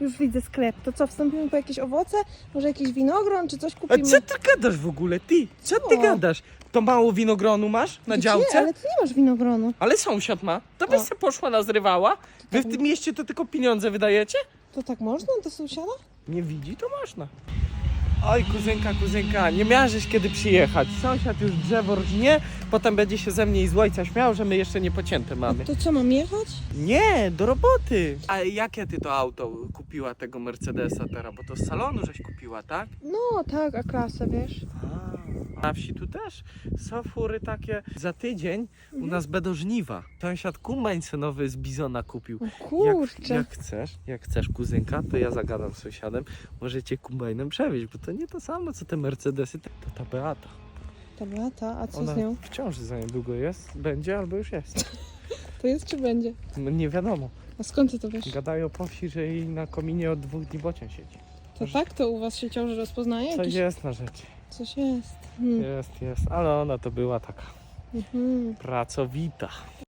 Już widzę sklep. To co, wstąpimy po jakieś owoce? Może jakiś winogron, czy coś A kupimy? co ty gadasz w ogóle, ty? Co ty Co? gadasz? To mało winogronu masz na Gdzie? działce? Ale ty nie masz winogronu. Ale sąsiad ma. To byś O. se poszła nazrywała. Wy w tym mieście to tylko pieniądze wydajecie? To tak można do sąsiada? Nie widzi, to można. Oj, kuzynka, kuzynka, nie miałażeś kiedy przyjechać. Sąsiad już drzewo rżnie, potem będzie się ze mnie i z ojca śmiał, że my jeszcze nie pocięte mamy. To co, mam jechać? Nie, do roboty. A jakie ty to auto kupiła tego Mercedesa teraz? Bo to z salonu żeś kupiła, tak? No tak, a klasę, wiesz? A, na wsi tu też są fury takie. Za tydzień u nas będą żniwa. Sąsiad kumań nowy z Bizona kupił. O Jak, kurczę. jak chcesz, jak chcesz kuzynka, to ja zagadam z sąsiadem. Możecie kumbajnem przewieźć, bo to nie to samo co te Mercedesy, to ta Beata. Ta Beata, a co Ona z nią? w ciąży za niedługo jest, będzie albo już jest. To jest czy będzie? No, Nie wiadomo. A skąd ty to wiesz? Gadają po wsi, że jej na kominie od dwóch dni bocian siedzi. To tak? To u was się ciąży rozpoznaje? Coś Jakiś... jest na rzeczy. Coś jest. Hmm. Jest, jest, ale ona to była taka Mhm. pracowita.